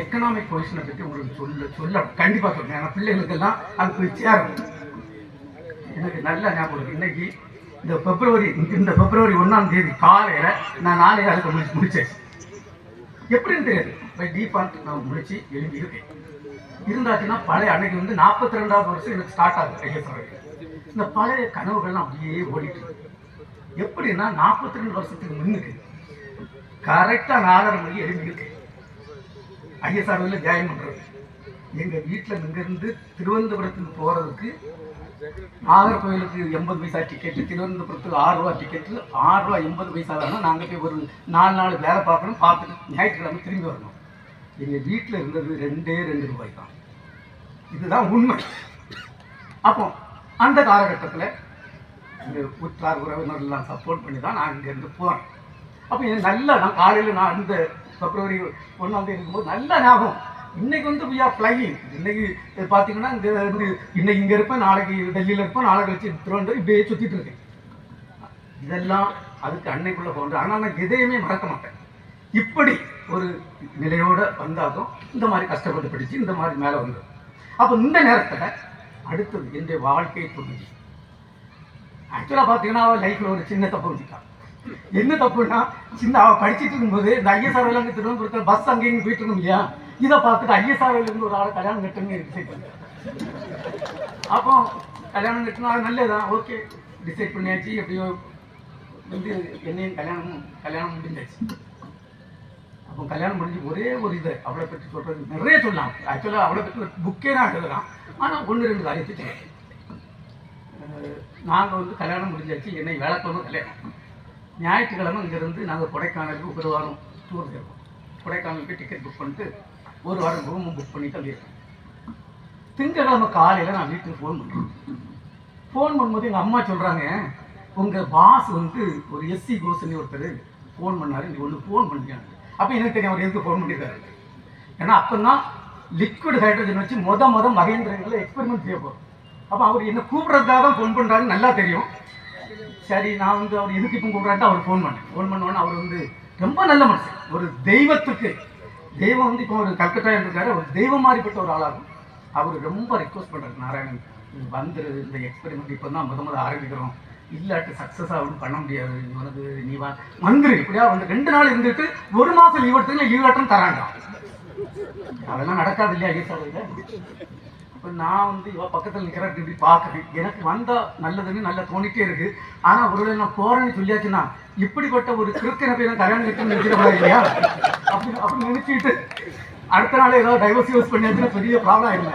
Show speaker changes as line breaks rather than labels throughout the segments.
Economic பொசிஷனை பற்றி உங்களுக்கு சொல்ல சொல்ல கண்டிப்பாக சொல்கிறேன் ஏன்னா பிள்ளைகளுக்கெல்லாம் அது போய் சேரும். எனக்கு நல்ல ஞாபகம் இன்னைக்கு இந்த பிப்ரவரி இந்த பிப்ரவரி ஒன்றாம் தேதி காலையில் நான் நாளை காலத்தை முடிச்சு முடித்தேன் எப்படின்னு தெரியாது. பை டிஃபால்ட் நான் முடிச்சு எழுதி இருக்கேன் இருந்தாச்சுன்னா பழைய அன்னைக்கு வந்து நாற்பத்தி ரெண்டாவது வருஷம் எனக்கு ஸ்டார்ட் ஆகுது. ஐயப்பறவை இந்த பழைய கனவுகள்லாம் அப்படியே ஓடிட்டு இருக்கு. எப்படின்னா நாற்பத்தி ரெண்டு வருஷத்துக்கு முன்னுக்கு கரெக்டாக நாலரை மணிக்கு எழுந்திருக்கேன் ஐஎஸ்ஆர்ஓவில் ஜாயின் பண்ணுறது எங்கள் வீட்டில் இங்கேருந்து திருவனந்தபுரத்துக்கு போகிறதுக்கு நாகர்கோவிலுக்கு எண்பது பைசா டிக்கெட்டு திருவனந்தபுரத்துக்கு ஆறுரூவா டிக்கெட்டு ஆறுரூவா எண்பது பைசா தானே நாங்கள் போய் ஒரு நாலு நாள் வேலை பார்க்கணும் பார்த்துட்டு ஞாயிற்றுக்கிழமை திரும்பி வரணும். எங்கள் வீட்டில் இருந்தது ரெண்டே ரெண்டு ரூபாய் தான். இதுதான் உண்மை. அப்போ அந்த காலகட்டத்தில் இந்த உற்றார் உறவினர்லாம் சப்போர்ட் பண்ணி தான் நான் இங்கேருந்து போகிறேன் அப்போ எனக்கு நல்லா நான் காலையில் நான் இந்த பிப்ரவரி ஒன்றாம் தேதி இருக்கும்போது நல்ல ஞாபகம். இன்னைக்கு வந்து வி ஆர் ஃப்ளையிங் இன்னைக்கு பார்த்தீங்கன்னா இங்கே வந்து இன்னைக்கு இங்கே இருப்பேன் நாளைக்கு டெல்லியில் இருப்பேன் நாளைக்கு கழிச்சு திருவனந்தபுரம் இப்படியே சுற்றிட்டு இருக்கேன். இதெல்லாம் அதுக்கு அன்னைக்குள்ளே போன்ற ஆனால் நான் எதையுமே மறக்க மாட்டேன். இப்படி ஒரு நிலையோடு வந்தாலும் இந்த மாதிரி கஷ்டப்பட்டு படிச்சு இந்த மாதிரி மேலே வந்தது அப்போ இந்த நேரத்தில் அடுத்தது என்னுடைய வாழ்க்கை துணை ஆக்சுவலாக பார்த்தீங்கன்னா அவள் லைஃப்பில் ஒரு சின்ன தப்பு வச்சுட்டான் என்ன தப்புன்னா சின்ன அவள் படிச்சுட்டு இருக்கும்போது இந்த ஐஎஸ்ஆர்ல இருந்து திருவனந்தபுரத்தில் பஸ் அங்கேயும் போயிட்டு இருக்கோம் இல்லையா? இதை பார்த்துட்டு ஐஎஸ்ஆர்ல இருந்து ஒரு ஆளை கல்யாணம் கட்டுன்னு டிசைட் பண்ணேன் அப்போ கல்யாணம் கட்டினா அது நல்லதுதான் ஓகே டிசைட் பண்ணியாச்சு. எப்படியோ வந்து என்னையும் கல்யாணம் கல்யாணம் முடிஞ்சாச்சு. அப்போ கல்யாணம் முடிஞ்சு ஒரே ஒரு இது அவளை பற்றி சொல்கிறது நிறைய சொல்லலாம். ஆக்சுவலாக அவளை பற்றி ஒரு புக்கே தான் எழுதலாம். ஆனால் ஒன்று ரெண்டு காரியத்தை சொல்லலாம். நாங்கள் வந்து கல்யாணம் முடிஞ்சாச்சு. என்னை வேலைக்கிழமை கல்யாணம். ஞாயிற்றுக்கிழமை இங்கேருந்து நாங்கள் கொடைக்கானலுக்கு ஒரு வாரம் டூர் இருக்கோம் கொடைக்கானலுக்கு டிக்கெட் புக் பண்ணிட்டு ஒரு வாரம் ரூமும் புக் பண்ணி தங்கியிருக்கோம். திங்கக்கிழமை காலையில் நான் வீட்டுக்கு ஃபோன் பண்ணுறேன் ஃபோன் பண்ணும்போது எங்கள் அம்மா சொல்கிறாங்க உங்கள் பாஸ் வந்து ஒரு எஸ்சி கோஸ்னு ஒருத்தர் ஃபோன் பண்ணார். நீ ஒன்று ஃபோன் பண்ணிருக்காங்க அப்போ எனக்கு தெரியும் அவர் எதுக்கு ஃபோன் பண்ணியிருக்காரு. ஏன்னா அப்போ தான் லிக்விட் ஹைட்ரஜன் வச்சு மொத மொதல் மகேந்திரங்களை எக்ஸ்பெரிமெண்ட் செய்ய போகிறோம் அப்போ அவர் என்ன கூப்பிட்றதுக்காக தான் ஃபோன் பண்ணுறாருன்னு நல்லா தெரியும். சரி நான் வந்து அவர் எதுக்கு இப்போ கூப்பிட்றான்ட்டு அவர் ஃபோன் பண்ணேன். ஃபோன் பண்ணோன்னே அவர் வந்து ரொம்ப நல்ல மனுஷன். ஒரு தெய்வத்துக்கு தெய்வம் வந்து இப்போ ஒரு கல்கத்தா இருக்காரு ஒரு தெய்வம் மாதிரிப்பட்ட ஒரு ஆளாகும். அவர் ரொம்ப ரெக்வஸ்ட் பண்ணுறாரு நாராயணன் வந்துரு இந்த எக்ஸ்பெரிமெண்ட் இப்போ தான் முத முத ஆரம்பிக்கிறோம். இல்லாட்டி சக்ஸஸ் ஆகும் பண்ண முடியாது. நீ நீ வா வந்துரு. இப்படியா வந்து ரெண்டு நாள் இருந்துட்டு ஒரு மாதம் லீவ் எடுத்துக்கலாம் லீவ் ஆட்டம் தராங்க அதெல்லாம் நடக்காது இல்லையா ஐயா இப்போ நான் வந்து இவ பக்கத்தில் நிற்கிறேன் இப்படி பார்க்குறேன் எனக்கு வந்தால் நல்லதுன்னு நல்லா தோணிட்டே இருக்கு. ஆனால் ஒருவேளை நான் போகிறேன்னு சொல்லியாச்சுன்னா இப்படிப்பட்ட ஒரு கிறுக்கனை போய் நான் கல்யாணம் கட்டணும்னு நினைச்சிடக்கூடாது இல்லையா? அப்படி அப்படி நினச்சிக்கிட்டு அடுத்த நாள் ஏதாவது டைவர்ஸ் யூஸ் பண்ணியாச்சுன்னா பெரிய ப்ராப்ளம் இல்லை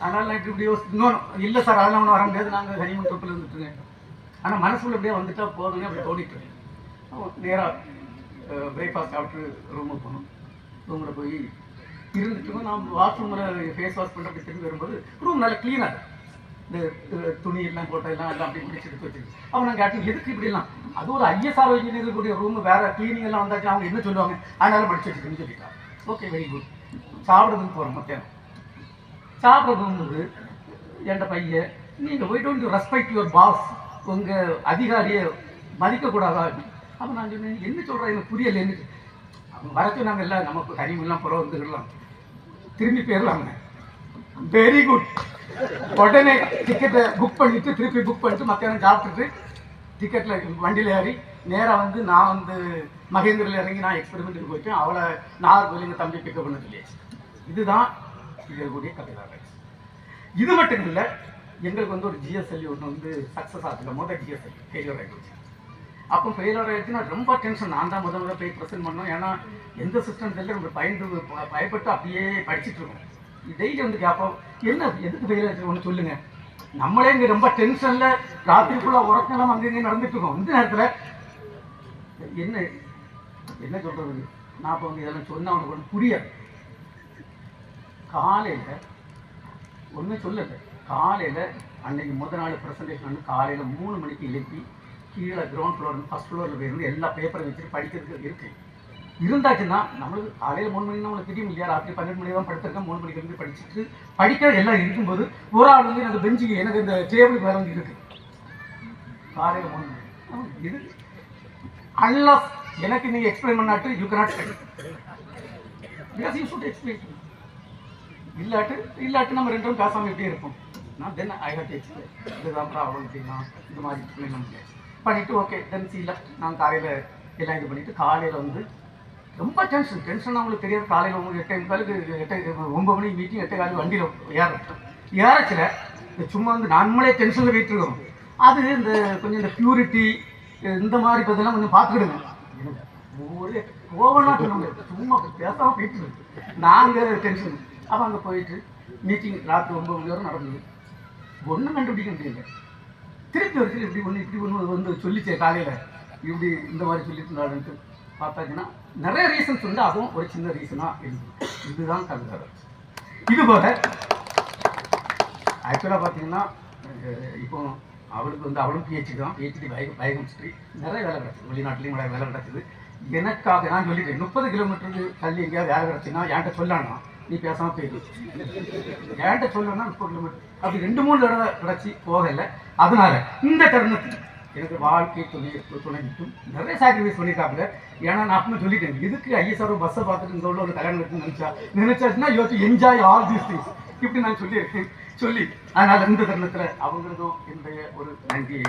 அதனால் நான் இப்படி யோசி இன்னொன்று இல்லை சார் அதெல்லாம் ஒன்றும் வர முடியாது. நாங்கள் ஹனிமூன் ட்ரிப்பில் இருந்துட்டுருங்க ஆனால் மனசுக்குள்ள அப்படியே வந்துட்டா போதுன்னு அப்படி தோணிட்டு நேராக பிரேக்ஃபாஸ்ட் சாப்பிட்டு ரூமுக்கு போனோம் ரூமில் போய் இருந்துட்டு நான் வாஷ்ரூம் ஃபேஸ் வாஷ் பண்ணிட்டு அப்படி திரும்பி வரும்போது ரூம் நல்லா க்ளீனாக இந்த துணி எல்லாம் போட்ட எல்லாம் எல்லாம் அப்படி பிடிச்சி எடுத்து வச்சு அப்போ நான் கேட்டேன் எதுக்கு இப்படிலாம் அது ஒரு ஐஎஸ்ஆர் இருக்கக்கூடிய ரூம் வேற க்ளீனிங் எல்லாம் வந்தாச்சு. அவங்க என்ன சொல்லுவாங்க? அதனால படிச்சு வச்சுக்கணும்னு சொல்லிட்டான் ஓகே வெரி குட் சாப்பிட்றதுக்கு போகிறோம் மத்தியானம். சாப்பிட்றது என்ற பையன் நீங்கள் போய் டோன்ட் ரெஸ்பெக்ட் யுவர் பாஸ் உங்கள் அதிகாரியை மதிக்கக்கூடாதா? அப்போ நான் சொன்னேன் என்ன சொல்கிறேன் எனக்கு புரியலைன்னு. அவங்க வர சொன்னாங்க இல்லை நமக்கு கனிமெல்லாம் புறம் வந்துடலாம். திரும்பி போயிடலாங்க வெரி குட் உடனே டிக்கெட்டை புக் பண்ணிவிட்டு திருப்பி புக் பண்ணிட்டு மத்தியானம் சாப்பிட்டுட்டு டிக்கெட்டில் வண்டியில் ஏறி நேராக வந்து நான் வந்து மகேந்திரில் இறங்கி நான் எக்ஸ்பெரிமெண்ட்டுக்கு போயிட்டேன். அவளை நாகர்கோவில் எங்கள் தம்பி பிக்கப் பண்ண சொல்லியாச்சு. இதுதான் இருக்கக்கூடிய கதைதான் இது மட்டும் இல்லை எங்களுக்கு வந்து ஒரு ஜிஎஸ்எல்இ ஒன்று வந்து சக்ஸஸ் ஆகுதுல மொதல் ஜிஎஸ்எல்இ ஃபெயிலியர் ஆகிடுச்சு அப்போ ஃபெயிலியர் ஆகிடுச்சுன்னா ரொம்ப டென்ஷன் நான் தான் முதல் முதல்ல போய் ப்ரெசென்ட் பண்ணோம் ஏன்னா எந்த சிஸ்டம் தெரியல. நம்ம பயந்து பயப்பட்டு அப்படியே படிச்சுட்டு இருக்கோம். டெய்லி வந்து கேட்போம் என்ன எதுக்கு ஃபெயில் ஆச்சு ஒன்று சொல்லுங்கள் நம்மளே இங்கே ரொம்ப டென்ஷனில் ராத்திரிக்குள்ளே உறக்கலாம் அங்கே இங்கே நடந்துட்டு இருக்கோம். இந்த நேரத்தில் என்ன என்ன சொல்கிறது நான் இப்போ வந்து இதெல்லாம் சொன்னால் அவனுக்கு ஒன்று புரியாது. காலையில் ஒன்றும் சொல்லலை. காலையில் அன்னைக்கு முத நாள் ப்ரெசன்டேஷன் வந்து காலையில் மூணு மணிக்கு எழுப்பி கீழே கிரவுண்ட் ஃப்ளோர் ஃபஸ்ட் ஃப்ளோரில் போயிருந்து எல்லா பேப்பரை வச்சுட்டு படிக்கிறதுக்கு இருக்குது இருந்தாச்சுன்னா நம்மளுக்கு காலையில் மூணு மணிக்கு நம்மளுக்கு தெரியும் இல்லையா? ராத்திரி பன்னெண்டு மணி தான் படுத்திருக்கேன். மூணு மணிக்கு இருந்து படிச்சுட்டு படிக்க எல்லாம் இருக்கும்போது ஒரு ஆள் வந்து எனக்கு பெஞ்சுக்கு எனக்கு இந்த டேபிளுக்கு வேற வந்து இருக்குது காலையில் மூணு மணி. இது அன்லஸ் எனக்கு நீங்கள் explain பண்ணாட்டு you can't because you should explain இல்லாட்டு இல்லாட்டு நம்ம ரெண்டும் பேசாமல் இப்படியே இருப்போம். நான் then I have to explain இதுதான் ப்ராப்ளம் அப்படின்னா இது மாதிரி எக்ஸ்பிளைன் பண்ண பண்ணிவிட்டு ஓகே தென் சீல நான் காலையில் எல்லாம் இது பண்ணிவிட்டு காலையில் வந்து ரொம்ப டென்ஷன் டென்ஷன் அவங்களுக்கு தெரியாது. காலையில் உங்களுக்கு எட்டு காலுக்கு எட்டு ஒம்பது மணிக்கு மீட்டிங் எட்டு காலுக்கு வண்டியில் ஏறட்டும் ஏறச்சில் இந்த சும்மா வந்து நார்மலே டென்ஷனில் போயிட்டுருக்கோம் அது இந்த கொஞ்சம் இந்த பியூரிட்டி இந்த மாதிரி இதெல்லாம் கொஞ்சம் பார்த்துக்கிடுங்க. ஒவ்வொரு ஓவனாக சொல்ல முடியாது சும்மா பேசாமல் போயிட்டு நாங்கள் டென்ஷன் அப்போ அங்கே போயிட்டு மீட்டிங் ராத்திரி ஒம்பது மணி வரை நடந்தது. ஒன்றும் கண்டுபிடிக்க முடியல. திருப்பி ஒரு இப்படி ஒன்று இப்படி ஒன்று வந்து சொல்லிச்சே காலையில். இப்படி இந்த மாதிரி சொல்லிட்டு இருந்தாலுன்ட்டு பார்த்தாச்சுன்னா நிறைய ரீசன்ஸ் வந்து அதுவும் ஒரு சின்ன ரீசனாக இருக்கு. இதுதான் கவிதை இது போக ஆக்சுவலாக பார்த்தீங்கன்னா இப்போ அவளுக்கு வந்து அவளும் பிஹெச்டி தான். பிஹெச்டி பயோ பயோகெமிஸ்ட்ரி நிறைய வேலை கிடச்சிது. வெளிநாட்டிலையும் நிறைய வேலை கிடச்சிது. எனக்காக நான் சொல்லிட்டேன் முப்பது கிலோமீட்டருக்கு தள்ளி எங்கேயாவது வேலை கிடச்சின்னா என்கிட்ட சொல்லணும் நீ பேசாமல் போயிடு. என்கிட்ட சொல்லணும்னா முப்பது கிலோமீட்டர் அப்படி ரெண்டு மூணு தடவை கிடச்சி போகலை. அதனால இந்த தருணத்தில் எனக்கு வாழ்க்கை துணை துணைக்கும் நிறைய சாக்ரிஃபைஸ் பண்ணியிருக்காப்புல ஏன்னா நான் அப்பவும் சொல்லிட்டேன் இதுக்கு ஐஎஸ்ஆர் பஸ்ஸை பார்த்துட்டு இந்த உள்ள ஒரு கல்யாணம் கட்டி நினச்சா? நினச்சாச்சுன்னா யோசிச்சு என்ஜாய் ஆல் தீஸ் திங்ஸ் இப்படி நான் சொல்லியிருக்கேன். சொல்லி அதனால் இந்த தருணத்தில் அவங்களுக்கும் என்னுடைய ஒரு நன்றியை